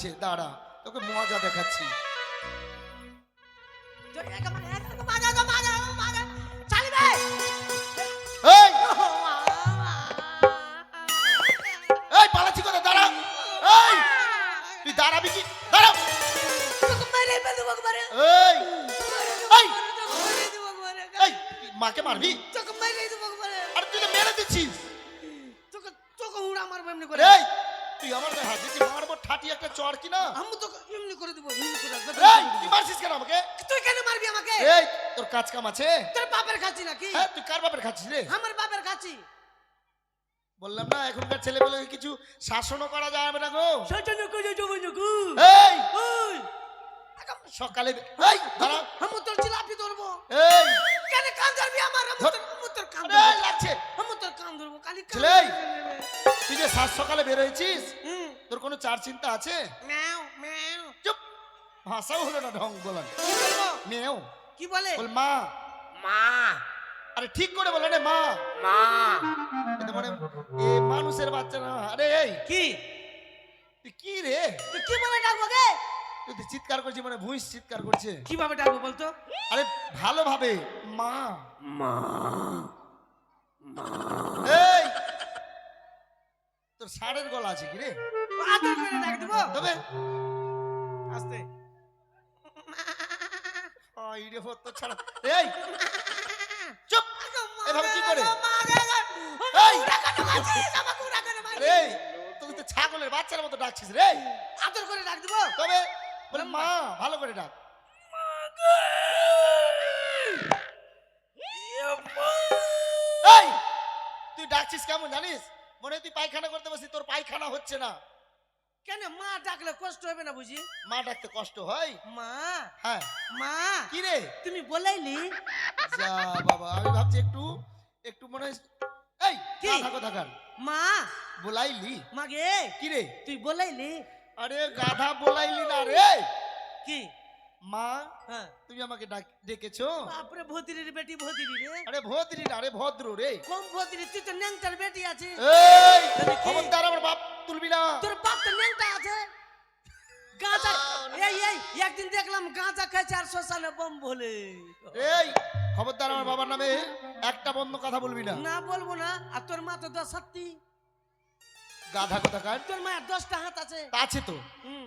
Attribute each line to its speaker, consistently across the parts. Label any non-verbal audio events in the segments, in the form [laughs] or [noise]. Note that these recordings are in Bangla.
Speaker 1: খেলছে দাঁড়া তোকে মজা দেখাচ্ছি। কাজ কাম আছে?
Speaker 2: তোর বাপের খাচ্ছি নাকি?
Speaker 1: হ্যাঁ তুই কার বাপের খাচ্ছিস রে?
Speaker 2: আমার বাপের খাচ্ছি
Speaker 1: বললাম না এখনকার ছেলেপেলে কিছু শাসনও করা যাবে না গো।
Speaker 2: সেজন্য করে যাব নাকি
Speaker 1: এই!
Speaker 2: ওই!
Speaker 1: সকালে এই দাঁড়া।
Speaker 2: আমি তোর জিলাপি ধরবো।
Speaker 1: এই!
Speaker 2: কেন কান ধরবি আমার? আমি তোর কান ধরবো।
Speaker 1: লাগছে
Speaker 2: আমি তোর কান ধরবো। কালি কান।
Speaker 1: তুই যে সাত সকালে বের হয়েছিস
Speaker 2: হুম।
Speaker 1: তোর কোনো চার চিন্তা আছে?
Speaker 2: ম্যাও ম্যাও।
Speaker 1: চুপ। ভাষাও হলো না ঢং বলান মেয়েও।
Speaker 2: কি বলে?
Speaker 1: বল মা।
Speaker 2: মা।
Speaker 1: আরে ঠিক করে বলে রে মা।
Speaker 2: মা।
Speaker 1: এটা মানে এ মানুষের বাচ্চা না। আরে এই।
Speaker 2: কি?
Speaker 1: তুই কি রে?
Speaker 2: তুই কি বলে ডাকবো গে?
Speaker 1: তুই চিৎকার করছিস মানে ভুঁইস চিৎকার করছে।
Speaker 2: কীভাবে ডাকবো বলতো?
Speaker 1: আরে ভালোভাবে মা।
Speaker 2: মা।
Speaker 1: এই। তোর ষাঁড়ের গলা আছে কি রে?
Speaker 2: আদর ডাক দেবো।
Speaker 1: তবে।
Speaker 2: আস্তে।
Speaker 1: আই হতো ছাড়া। এই! চুপ! এভাবে কি করে? এই! রে তুই তো ছাগলের বাচ্চার মতো ডাকছিস রে।
Speaker 2: আদর করে ডাক দেবো।
Speaker 1: তবে বলে মা ভালো করে ডাক। এই! তুই ডাকছিস কেমন জানিস? মনে তুই পায়খানা করতে বসি তোর পায়খানা হচ্ছে না।
Speaker 2: কেন মা ডাকলে কষ্ট হবে না বুঝি?
Speaker 1: মা ডাকতে কষ্ট হয়?
Speaker 2: মা।
Speaker 1: হ্যাঁ।
Speaker 2: মা।
Speaker 1: কি রে
Speaker 2: তুমি বলাইলি।
Speaker 1: যা বাবা আমি ভাবছি একটু একটু মনে হয় এই
Speaker 2: কি?
Speaker 1: থাকো থাকার
Speaker 2: মা।
Speaker 1: বলাইলি?
Speaker 2: মাগে
Speaker 1: কি রে
Speaker 2: তুই বলাইলি।
Speaker 1: আরে গাধা বলাইলি না রে।
Speaker 2: কি?
Speaker 1: মা
Speaker 2: হ্যাঁ।
Speaker 1: তুমি আমাকে ডাক- ডেকেছো?
Speaker 2: বাপরে ভতিরির বেটি ভতিরি রে।
Speaker 1: আরে ভদ্রি না আরে ভদ্র রে।
Speaker 2: কম ভতিরি তুই তো ন্যাংটার বেটি আছে
Speaker 1: এই খবরদার আমার বাপ তুলবি না।
Speaker 2: তোর বাপ তো ন্যাংটা আছে। গাঁজা এই এই একদিন দেখলাম গাঁজা খাইছে আর শ্মশানে বম বলে।
Speaker 1: এই খবরদার আমার বাবার নামে একটা বন্ধ কথা বলবি না।
Speaker 2: না বলব না আর তোর মা তো দশ সাতটি
Speaker 1: গাধা কথা কার
Speaker 2: তোর মায়ের দশটা হাত আছে।
Speaker 1: আছে তো।
Speaker 2: হুম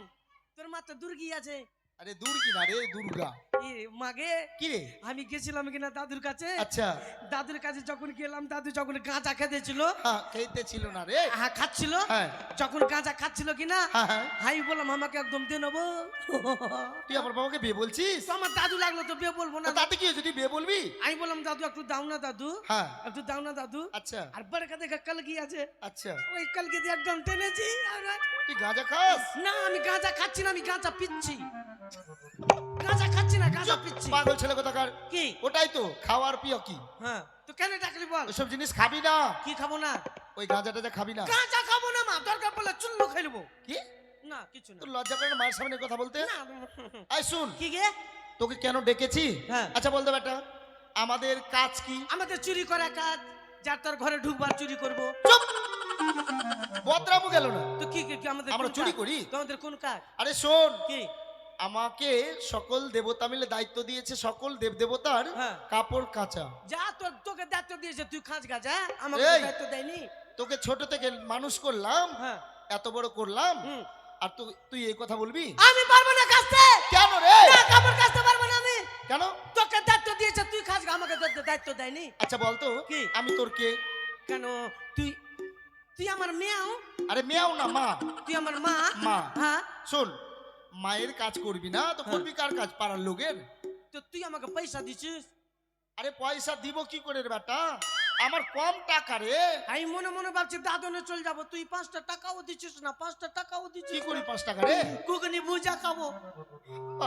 Speaker 2: তোর মা তো দুর্গি আছে।
Speaker 1: আরে দূর কি না রে দুর্গা।
Speaker 2: মাগে
Speaker 1: কি রে
Speaker 2: আমি গেছিলাম কিনা দাদুর কাছে।
Speaker 1: আচ্ছা।
Speaker 2: দাদুর কাছে যখন গেলাম দাদু যখন গাঁজা খেতেছিল।
Speaker 1: খেতে ছিল না রে।
Speaker 2: হ্যাঁ খাচ্ছিল। যখন গাঁজা খাচ্ছিল কিনা
Speaker 1: হ্যাঁ
Speaker 2: বললাম আমাকে একদম দিয়ে নেব।
Speaker 1: তুই আমার বাবাকে বিয়ে বলছিস?
Speaker 2: আমার দাদু লাগল তো বিয়ে বলব না।
Speaker 1: তাতে কি তুই বিয়ে বলবি?
Speaker 2: আমি বললাম দাদু একটু দাও না দাদু।
Speaker 1: হ্যাঁ
Speaker 2: একটু দাও না দাদু।
Speaker 1: আচ্ছা।
Speaker 2: আর বড়কা দেখে কালকি আছে।
Speaker 1: আচ্ছা।
Speaker 2: ওই কালকে দিয়ে একদম টেনেছি আর-
Speaker 1: তুই গাঁজা খাস?
Speaker 2: না আমি গাঁজা খাচ্ছি না আমি গাঁজা পিচ্ছি। গাঁজা খাচ্ছি পিচ্ছি।
Speaker 1: পাগল ছেলে কোথাকার?
Speaker 2: কি?
Speaker 1: ওটাই তো খাওয়ার প্রিয় কি?
Speaker 2: হ্যাঁ তো কেন ডাকলি বল?
Speaker 1: ওইসব জিনিস খাবি না।
Speaker 2: কি খাব না?
Speaker 1: ওই গাঁজাটা যা খাবি না।
Speaker 2: গাঁজা খাব না মা দরকার পড়লে চুল্লু খাই নেব।
Speaker 1: কি?
Speaker 2: না কিছু না।
Speaker 1: তোর লজ্জা করে না মায়ের সামনে কথা বলতে?
Speaker 2: না।
Speaker 1: আয় শুন।
Speaker 2: কি গে?
Speaker 1: তোকে কেন ডেকেছি?
Speaker 2: হ্যাঁ।
Speaker 1: আচ্ছা বলতে বেটা আমাদের কাজ কি?
Speaker 2: আমাদের চুরি করা কাজ যার তার ঘরে ঢুকবার চুরি করব।
Speaker 1: চুপ! গেল না।
Speaker 2: তো কি কি আমাদের
Speaker 1: আমরা চুরি করি?
Speaker 2: তোমাদের কোন কাজ?
Speaker 1: আরে শোন।
Speaker 2: কি?
Speaker 1: আমাকে সকল দেবতা মিলে দায়িত্ব দিয়েছে সকল দেব দেবতার
Speaker 2: হ্যাঁ।
Speaker 1: কাপড় কাচা।
Speaker 2: যা তোর তোকে দায়িত্ব দিয়েছে তুই খাঁচ গাজা আমাকে
Speaker 1: এই।
Speaker 2: দায়িত্ব দেয়নি।
Speaker 1: তোকে ছোট থেকে মানুষ করলাম
Speaker 2: হ্যাঁ।
Speaker 1: এত বড় করলাম
Speaker 2: হুম।
Speaker 1: আর তুই তুই এই কথা বলবি?
Speaker 2: আমি পারব না কাজতে
Speaker 1: কেন রে?
Speaker 2: না কাপড় কাচতে পারব না আমি।
Speaker 1: কেন?
Speaker 2: তোকে দায়িত্ব দিয়েছে তুই গা, আমাকে তো দায়িত্ব দেয়নি।
Speaker 1: আচ্ছা বলতো
Speaker 2: কি?
Speaker 1: আমি তোর কে?
Speaker 2: কেন তুই তুই আমার মেয়াও?
Speaker 1: আরে মেয়াও না মা।
Speaker 2: তুই আমার মা?
Speaker 1: মা।
Speaker 2: হ্যাঁ?
Speaker 1: শোন মায়ের কাজ করবি না তো
Speaker 2: হ্যাঁ।
Speaker 1: করবি কার কাজ? পাড়ার লোকের?
Speaker 2: তো তুই আমাকে পয়সা দিছিস?
Speaker 1: আরে পয়সা দিব কি করে রে বেটা? আমার কম টাকা রে।
Speaker 2: আমি মনে মনে ভাবছি দাদনে চল যাব তুই পাঁচটা টাকাও দিছিস না পাঁচটা টাকাও দিছিস
Speaker 1: কি
Speaker 2: করি।
Speaker 1: পাঁচ টাকা রে?
Speaker 2: ঘুগনি বুঝা খাব।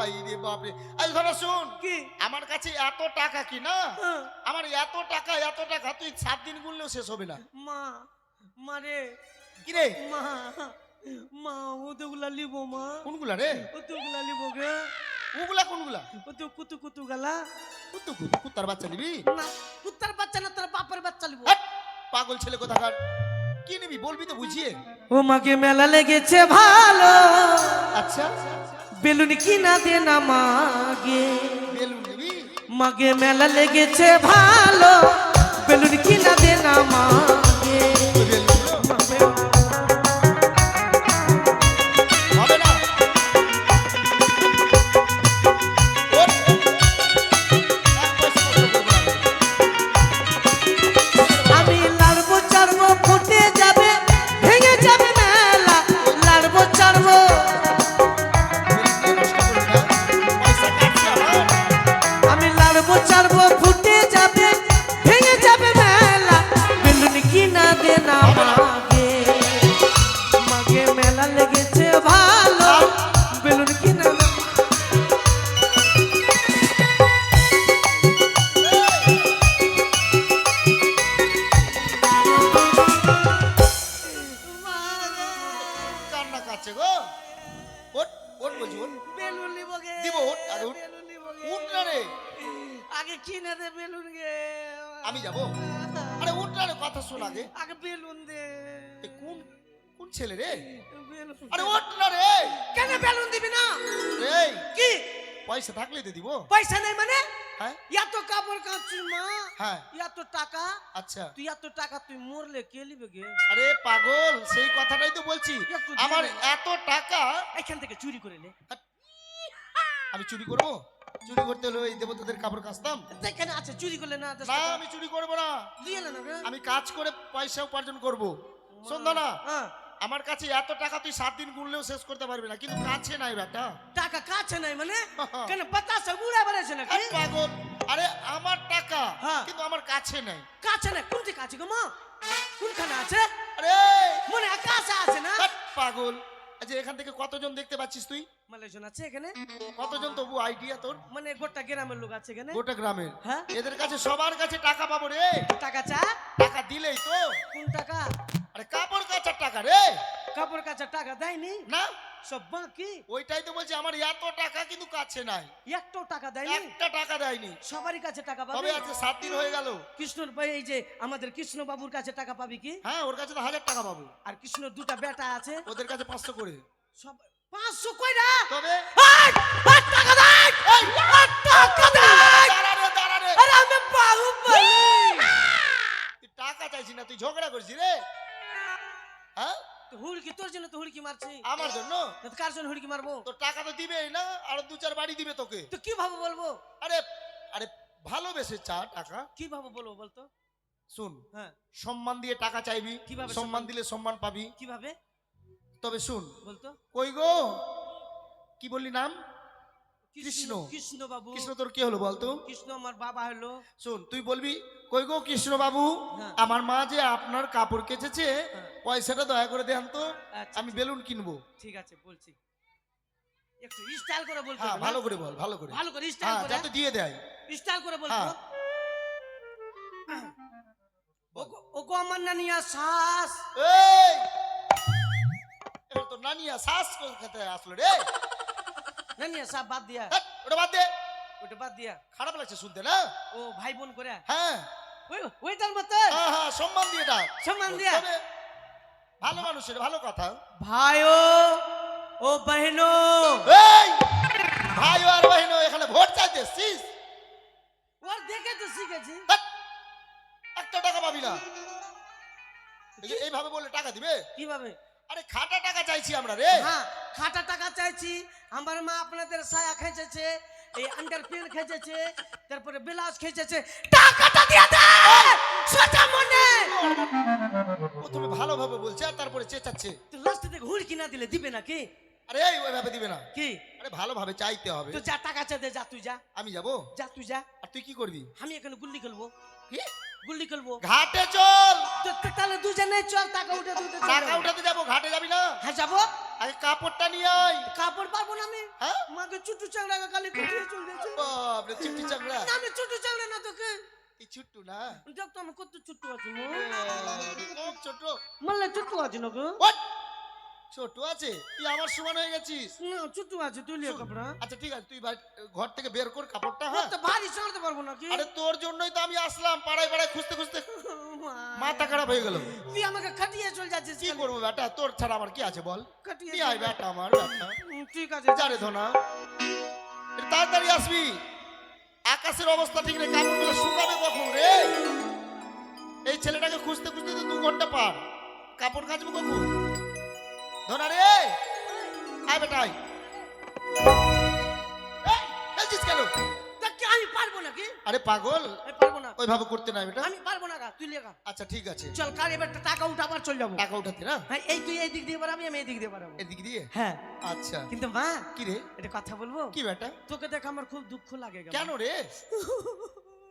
Speaker 1: আই রে বাপরে আই ধরা শোন
Speaker 2: কি?
Speaker 1: আমার কাছে এত টাকা কি না?
Speaker 2: হ্যাঁ,
Speaker 1: আমার এত টাকা এত টাকা তুই সাত দিন গুনলেও শেষ হবে না।
Speaker 2: মা মারে
Speaker 1: কি রে?
Speaker 2: মা। মা ও ওদেগুলা লিবো মা।
Speaker 1: কোনগুলা রে?
Speaker 2: ও ওদেগুলা লিবো গে।
Speaker 1: ওগুলা কোনগুলা?
Speaker 2: ও তো কুতু কুতু গালা।
Speaker 1: কুত্তু কুত্তু কুত্তার বাচ্চা নিবি?
Speaker 2: না কুত্তার বাচ্চা না তোর বাপের বাচ্চা লিব।
Speaker 1: পাগল ছেলে কোথাকার? কি নিবি বলবি তো বুঝিয়ে।
Speaker 2: ও মাকে মেলা লেগেছে ভালো।
Speaker 1: আচ্ছা।
Speaker 2: বেলুন কিনা দে না মাগে।
Speaker 1: বেলুন নিবি?
Speaker 2: মাগে মেলা লেগেছে ভালো। বেলুন কিনা দে না মাগে। আমি যাব?
Speaker 1: আরে উঠ না রে কথা শোন আগে।
Speaker 2: আগে বেলুন দে।
Speaker 1: কোন কোন ছেলে রে? আরে ওঠ না রে।
Speaker 2: কেন বেলুন দিবি না?
Speaker 1: রে
Speaker 2: কি?
Speaker 1: পয়সা থাকলে তো দিব।
Speaker 2: পয়সা নেই মানে?
Speaker 1: হ্যাঁ।
Speaker 2: এত কাপড় কাঁচছি মা।
Speaker 1: হ্যাঁ।
Speaker 2: এত টাকা।
Speaker 1: আচ্ছা।
Speaker 2: তুই এত টাকা তুই মরলে কে লিবে গে?
Speaker 1: আরে পাগল সেই কথাটাই তো বলছি। আমার এত টাকা
Speaker 2: এখান থেকে চুরি করে নে।
Speaker 1: আমি চুরি করব? চুরি করতে হলে ওই দেবতাদের কাপড় কাচতাম?
Speaker 2: এখানে আছে? চুরি করলে না
Speaker 1: না
Speaker 2: টাকা।
Speaker 1: আমি চুরি করব না।
Speaker 2: দিয়ে না
Speaker 1: আমি কাজ করে পয়সা উপার্জন করব। সন্ধ্যা
Speaker 2: হ্যাঁ,
Speaker 1: আমার কাছে এত টাকা তুই সাত দিন গুনলেও শেষ করতে পারবি না কিন্তু কাছে নাই বেটা
Speaker 2: টাকা কাছে নাই মানে? [laughs] কেন বাতাসে উড়ে বেড়েছে
Speaker 1: আরে পাগল আরে আমার টাকা
Speaker 2: হ্যাঁ।
Speaker 1: কিন্তু আমার কাছে নাই।
Speaker 2: কাছে নাই? কোনটি কাছে গো মা? কোনখানে আছে?
Speaker 1: আরে!
Speaker 2: মনে আকাশে আছে না?
Speaker 1: পাগল। আচ্ছা এখান থেকে কতজন দেখতে পাচ্ছিস তুই?
Speaker 2: মালেজন আছে এখানে?
Speaker 1: কতজন তবু আইডিয়া তোর?
Speaker 2: মানে গোটা গ্রামের লোক আছে এখানে।
Speaker 1: গোটা গ্রামের?
Speaker 2: হ্যাঁ।
Speaker 1: এদের কাছে সবার কাছে টাকা পাবো রে।
Speaker 2: টাকা চা?
Speaker 1: টাকা দিলেই তো।
Speaker 2: কোন টাকা?
Speaker 1: আরে কাপড় কাচার টাকা রে।
Speaker 2: কাপড় কাচা টাকা দেয়নি?
Speaker 1: না।
Speaker 2: সব বাকি
Speaker 1: ওইটাই তো বলছি আমার এত টাকা কিন্তু কাছে নাই।
Speaker 2: একটাও টাকা দেয়নি?
Speaker 1: একটা টাকা দেয়নি।
Speaker 2: সবারই কাছে টাকা
Speaker 1: তবে
Speaker 2: পাবি
Speaker 1: আজকে সাত দিন হয়ে গেল।
Speaker 2: কৃষ্ণর ভাই এই যে আমাদের কৃষ্ণ বাবুর কাছে টাকা পাবি কি?
Speaker 1: হ্যাঁ ওর কাছে তো হাজার টাকা পাবো।
Speaker 2: আর কৃষ্ণর দুটা বেটা আছে।
Speaker 1: ওদের কাছে পাঁচশো করে।
Speaker 2: সব পাঁচশো কইরা
Speaker 1: তবে
Speaker 2: আট! আট টাকা দেয়! টাকা দেয়! আরে আমি বাহুবলী!
Speaker 1: তুই টাকা চাইছি না তুই ঝগড়া করছিস রে। হ্যাঁ?
Speaker 2: হুড়কি তোর জন্য তো হুড়কি মারছি।
Speaker 1: আমার জন্য?
Speaker 2: কার জন্য হুড়কি মারবো?
Speaker 1: তো টাকা তো দিবেই না আর দু চার বাড়ি দিবে তোকে।
Speaker 2: তো কি ভাবো বলব?
Speaker 1: আরে আরে ভালোবেসে চা টাকা।
Speaker 2: কি ভাবে বলব বলতো?
Speaker 1: শুন
Speaker 2: হ্যাঁ।
Speaker 1: সম্মান দিয়ে টাকা চাইবি
Speaker 2: কীভাবে
Speaker 1: সম্মান
Speaker 2: সম্মান?
Speaker 1: দিলে সম্মান পাবি।
Speaker 2: কীভাবে?
Speaker 1: তবে শুন।
Speaker 2: বলতো।
Speaker 1: কই গো? কি বললি নাম? কৃষ্ণ।
Speaker 2: কৃষ্ণ। বাবু
Speaker 1: কৃষ্ণ তোর কি হলো বলতো?
Speaker 2: কৃষ্ণ আমার বাবা হলো।
Speaker 1: শুন তুই বলবি কই গো কৃষ্ণ বাবু
Speaker 2: হ্যাঁ।
Speaker 1: আমার মা যে আপনার কাপড় কেচেছে
Speaker 2: হ্যাঁ।
Speaker 1: পয়সাটা দয়া করে দেন তো
Speaker 2: আচ্ছা,
Speaker 1: আমি বেলুন কিনবো।
Speaker 2: ঠিক আছে বলছি। একটু স্টাইল করে বলতে
Speaker 1: হ্যাঁ ভালো করে বল ভালো করে।
Speaker 2: ভালো করে স্টাইল
Speaker 1: হ্যাঁ
Speaker 2: করে
Speaker 1: যাতে দিয়ে দেয়।
Speaker 2: স্টাইল করে
Speaker 1: হ্যাঁ।
Speaker 2: ওগো ওগো আমার নানিয়া শ্বাস।
Speaker 1: এই! এবার তো নানিয়া শ্বাস খেতে আসলো রে?
Speaker 2: নানিয়া সাহ বাদ দিয়া।
Speaker 1: ধ্যাৎ, ওটা বাদ দে।
Speaker 2: ওটা বাদ দিয়া।
Speaker 1: খারাপ লাগছে শুনতে না?
Speaker 2: ও ভাই বোন করে
Speaker 1: হ্যাঁ।
Speaker 2: ওই ওই তার মতো।
Speaker 1: হ্যাঁ হ্যাঁ সম্মান দিয়ে ডাক
Speaker 2: সম্মান দিয়া।
Speaker 1: ভালো মানুষের ভালো কথা।
Speaker 2: ভাইও ও বহনো।
Speaker 1: এই! ভাই আর বহিন এখানে ভোট চাইতে এসছিস
Speaker 2: ওর দেখে তো শিখেছি।
Speaker 1: একটা টাকা পাবি না। এই এইভাবে বললে টাকা দিবে?
Speaker 2: কীভাবে?
Speaker 1: আরে খাটা টাকা চাইছি আমরা রে।
Speaker 2: হ্যাঁ খাটা টাকা চাইছি। আমার মা আপনাদের সায়া খেঁচেছে এই আন্ডার প্যান্ট খেঁচেছে তারপরে ব্লাউজ খেঁচেছে। টাকাটা দিয়ে দে! সোজা মনে!
Speaker 1: প্রথমে ভালোভাবে বলছে আর তারপরে চেঁচাচ্ছে।
Speaker 2: তো লাস্টে থেকে হুড়কি না দিলে দিবে নাকি
Speaker 1: আরে এই ওইভাবে দিবে না।
Speaker 2: কি?
Speaker 1: আরে ভালোভাবে চাইতে হবে।
Speaker 2: তো যা টাকা চা দে যা তুই যা।
Speaker 1: আমি যাব?
Speaker 2: যা তুই যা।
Speaker 1: আর তুই কি করবি?
Speaker 2: আমি এখানে গুল্লি খেলব।
Speaker 1: কি?
Speaker 2: গুল্লি খেলব
Speaker 1: ঘাটে চল।
Speaker 2: তাহলে দুজনে চল টাকা উঠে দুটো
Speaker 1: টাকা উঠাতে যাব ঘাটে যাবি না?
Speaker 2: হ্যাঁ যাব।
Speaker 1: আগে কাপড়টা নিয়ে আয়।
Speaker 2: কাপড় পারব না আমি।
Speaker 1: হ্যাঁ?
Speaker 2: মাকে চুটু চাংড়া কালি কুটিয়ে চলে যাচ্ছে
Speaker 1: বাপরে চুটু চাংড়া।
Speaker 2: না, আমি চুটু চাংড়া না তোকে।
Speaker 1: এই ছুট্টু না।
Speaker 2: দেখ তো আমি কত ছোট্ট আছি
Speaker 1: ছোট্ট
Speaker 2: মাল্লা ছোট্ট আছি না গো!
Speaker 1: ছোট আছে? তুই আমার সমান হয়ে গেছিস।
Speaker 2: না ছোট আছে তুই লিয়ে কাপড়া
Speaker 1: আচ্ছা ঠিক আছে তুই ঘর থেকে বের কর কাপড়টা হ্যাঁ?
Speaker 2: তো ভারী সামলাতে পারব না কি
Speaker 1: আরে তোর জন্যই তো আমি আসলাম পাড়ায় পাড়ায় খুঁজতে খুঁজতে। [laughs] মাথা খারাপ হয়ে গেল।
Speaker 2: তুই আমাকে খাটিয়ে চল যাচ্ছিস
Speaker 1: কি করব বেটা? তোর ছাড়া আমার কি আছে বল?
Speaker 2: খাটিয়ে
Speaker 1: আয়। বেটা আমার বেটা
Speaker 2: ঠিক আছে।
Speaker 1: যা রে ধনা। তাড়াতাড়ি আসবি। আকাশের অবস্থা ঠিক নেই কাপড়গুলো শুকাবে কখন রে? এই ছেলেটাকে খুঁজতে খুঁজতে তো দু ঘণ্টা পার। কাপড় কাচবো কখন? ধনা রে। আয় বেটা আয়। খেলছিস কেন?
Speaker 2: তা কি আমি পারব নাকি?
Speaker 1: আরে পাগল।
Speaker 2: পারব না।
Speaker 1: ওইভাবে করতে নাই বেটা।
Speaker 2: আমি পারব না গা, তুই লিয়ে
Speaker 1: আচ্ছা ঠিক আছে।
Speaker 2: চল কার এবার টাকা উঠাবার চল যাব।
Speaker 1: টাকা উঠাতে না?
Speaker 2: হ্যাঁ এই তুই এই দিক দিয়ে বাড়াবি আমি এই দিক দিয়ে বাড়াবো।
Speaker 1: এদিক দিয়ে?
Speaker 2: হ্যাঁ।
Speaker 1: আচ্ছা।
Speaker 2: কিন্তু মা
Speaker 1: কি রে?
Speaker 2: এটা কথা বলব?
Speaker 1: কি বেটা
Speaker 2: তোকে দেখে আমার খুব দুঃখ লাগে
Speaker 1: কেন রে?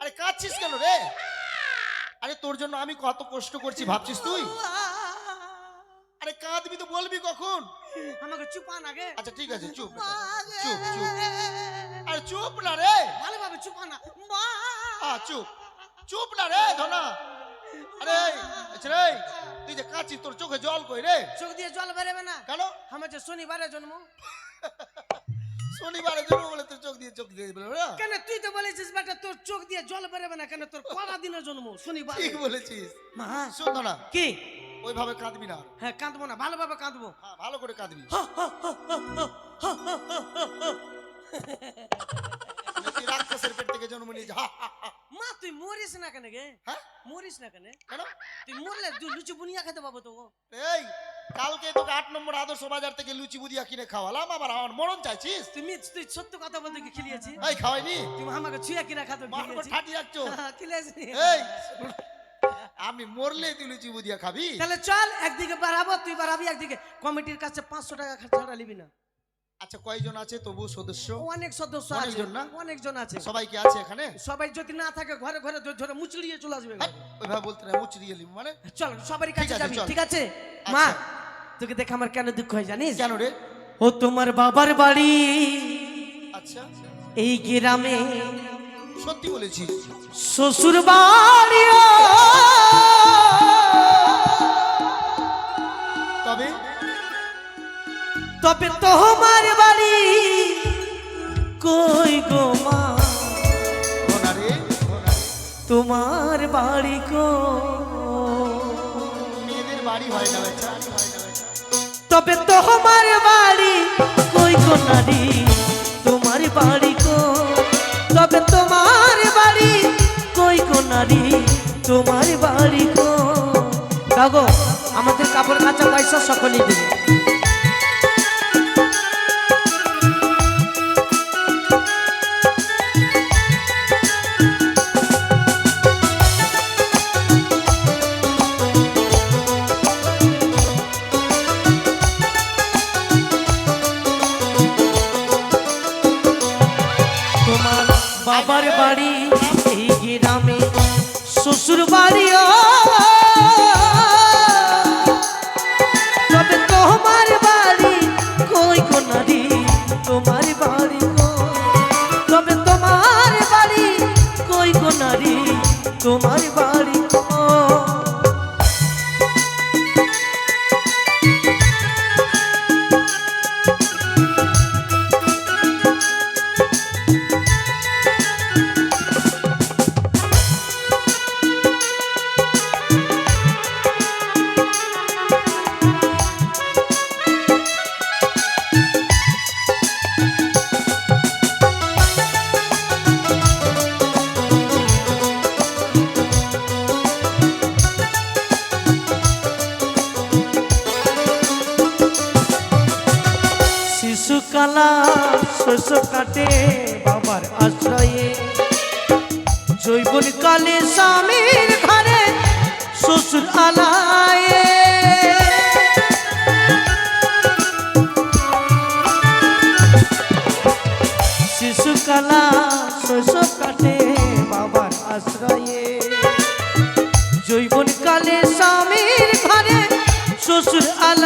Speaker 1: আরে কাঁদছিস কেন রে? আরে তোর জন্য আমি কত কষ্ট করছি ভাবছিস তুই? আরে কাঁদবি তো বলবি কখন?
Speaker 2: আমাকে চুপান আগে।
Speaker 1: আচ্ছা ঠিক আছে চুপ। চুপ চুপ আরে চুপ না রে।
Speaker 2: ভালোভাবে চুপান না। মা।
Speaker 1: আ চুপ। চুপ না রে ধনা। আরে আচ্ছা রে তুই যে কাঁদছিস তোর চোখে জল কই রে?
Speaker 2: চোখ দিয়ে জল বেরোবে না।
Speaker 1: কেন?
Speaker 2: আমার যে শনিবারে জন্ম।
Speaker 1: শনিবারে যাব বলে তোর চোখ দিয়ে চোখ দিয়ে বলে না?
Speaker 2: কেন? তুই তো বলেছিস বেটা তোর চোখ দিয়ে জল বেরোবে না। কেন? তোর কটা দিনের জন্ম? শনিবার।
Speaker 1: ঠিক বলেছিস।
Speaker 2: মা।
Speaker 1: শোন ধনা।
Speaker 2: কি?
Speaker 1: ওইভাবে কাঁদবি না
Speaker 2: হ্যাঁ কাঁদবো না ভালোভাবে কাঁদবো।
Speaker 1: হ্যাঁ ভালো করে কাঁদবি। রাক্ষসের পেট থেকে জন্ম নিয়েছে।
Speaker 2: মা তুই মরিস না কেন গে?
Speaker 1: হ্যাঁ?
Speaker 2: মরিস না কেন?
Speaker 1: কেন?
Speaker 2: তুই মরলে তুই লুচি বুনিয়া খেতে পাবো তো
Speaker 1: এই কালকে তোকে আট নম্বর আদর্শ বাজার থেকে লুচি বুদিয়া কিনে খাওয়ালাম আবার আমার মরণ চাইছিস?
Speaker 2: তুই মিথ তুই সত্য কথা বলতে কি খেলিয়েছি
Speaker 1: এই খাওয়াইনি?
Speaker 2: তুমি আমাকে ছুঁয়া কিনা খাতে
Speaker 1: ঠাটি যাচ্ছ
Speaker 2: খেলিয়েছি
Speaker 1: এই আমি মরলে তুই লুচি বুদিয়া খাবি?
Speaker 2: তাহলে চল একদিকে বাড়াবো তুই বাড়াবি একদিকে। কমিটির কাছে পাঁচশো টাকা ছাড়া নিবি না।
Speaker 1: আচ্ছা কয়জন আছে তবু সদস্য?
Speaker 2: অনেক সদস্য আছে।
Speaker 1: অনেকজন না?
Speaker 2: অনেকজন আছে।
Speaker 1: সবাই কি আছে এখানে?
Speaker 2: সবাই যদি না থাকে ঘরে ঘরে ধরে- মুচড়িয়ে চলে আসবে।
Speaker 1: হাট, ওইভাবে বলতে না মুচড়িয়ে এলি মানে?
Speaker 2: চল সবারই কাছে যাবি ঠিক আছে? মা
Speaker 1: আচ্ছা।
Speaker 2: তোকে দেখে আমার কেন দুঃখ হয় জানিস?
Speaker 1: কেন রে?
Speaker 2: ও তোমার বাবার বাড়ি।
Speaker 1: আচ্ছা।
Speaker 2: এই গ্রামে
Speaker 1: সত্যি বলেছিস
Speaker 2: শ্বশুর বাড়িও
Speaker 1: তবে?
Speaker 2: তবে তোমার বাড়ি কই গো মা। তোমার বাড়ি কো?
Speaker 1: মেয়েদের বাড়ি হয় না
Speaker 2: তবে তোমার বাড়ি কই গো নারী তোমার বাড়ি তবে তোমার বাড়ি, কই কো নারী? তোমার বাড়ি কো আমাদের কাপড় কাঁচা পয়সা সকলেই দেবে। শ্বশুর বাড়িও শস্য কাটে বাবার আশ্রয়ে। জৈবন কালে স্বামীর ঘরে শ্বশুর আলায়ে। শিশুকালা শস্য কাটে বাবার আশ্রয়ে। জৈবন কালে স্বামীর ঘরে শ্বশুর আলায়ে।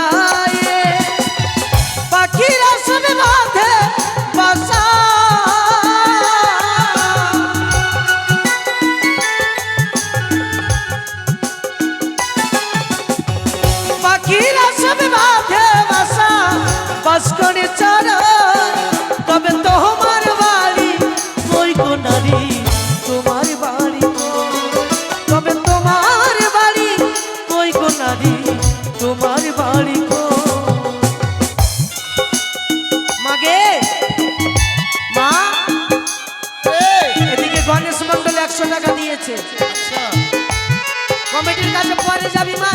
Speaker 2: একশো টাকা দিয়েছে।
Speaker 1: আচ্ছা।
Speaker 2: কমিটির কাছে পরে যাবি মা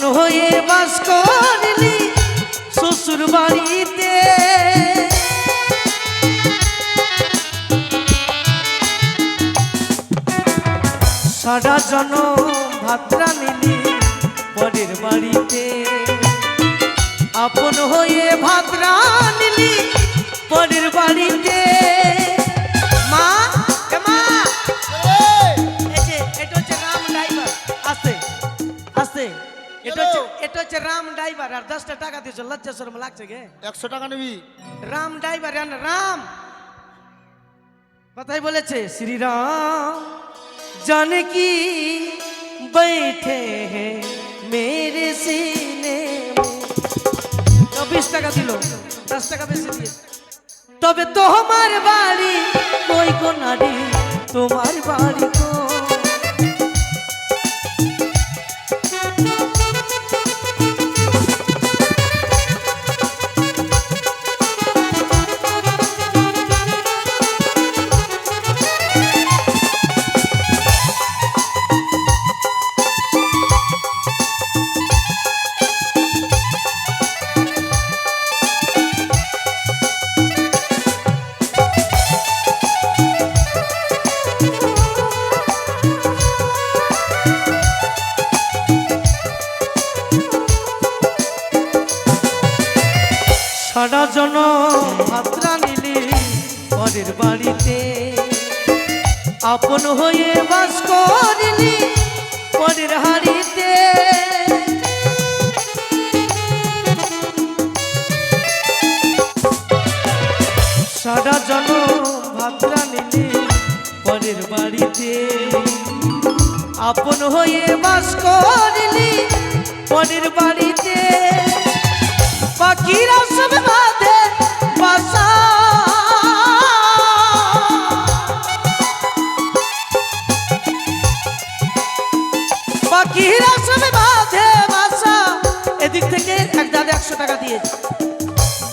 Speaker 2: আপন হয়ে বাস করলি শ্বশুর বাড়িতে। সারা জন ভাত্রা নিলি পরের বাড়িতে। আপন হয়ে ভাত্রা নিলি পরের বাড়িতে। হচ্ছে এটা হচ্ছে রাম ড্রাইভার আর দশটা টাকা দিয়েছো লজ্জা শরম লাগছে গে
Speaker 1: একশো টাকা নিবি
Speaker 2: রাম ড্রাইভার জান রাম কথাই বলেছে শ্রীরাম जानकी बैठे हैं मेरे सीने में তো বিশ টাকা দিল দশ টাকা বেশি দিয়ে তবে তোমার বাড়ি কই গো নারী তোমার বাড়ি কো হয়ে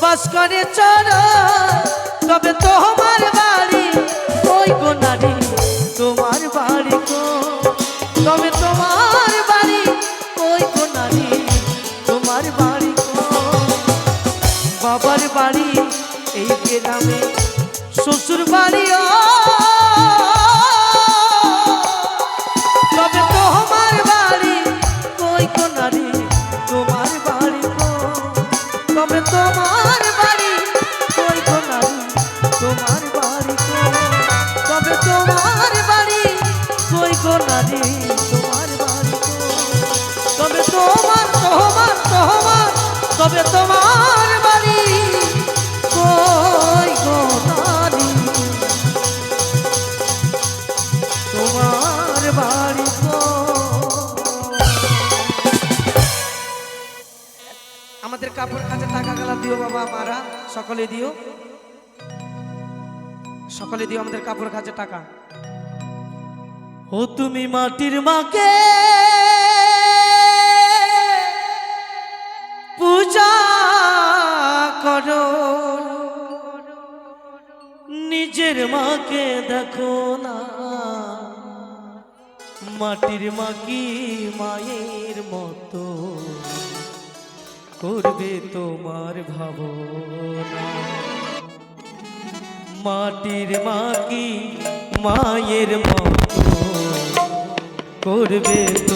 Speaker 2: বাস করে চল তবে তোমার বাড়ি তোমার বাড়ি আমাদের কাপড় কাছে টাকা গেলা দিও বাবা, মারা। সকলে দিও। সকলে দিও আমাদের কাপড় কাছে টাকা। ও তুমি মাটির মাকে, পূজা করো। নিজের মাকে দেখো না, মাটির মাকি মায়ের মতো? করবে তোমার ভাবনা। মাটির মাকি মায়ের মতো? করবে তো?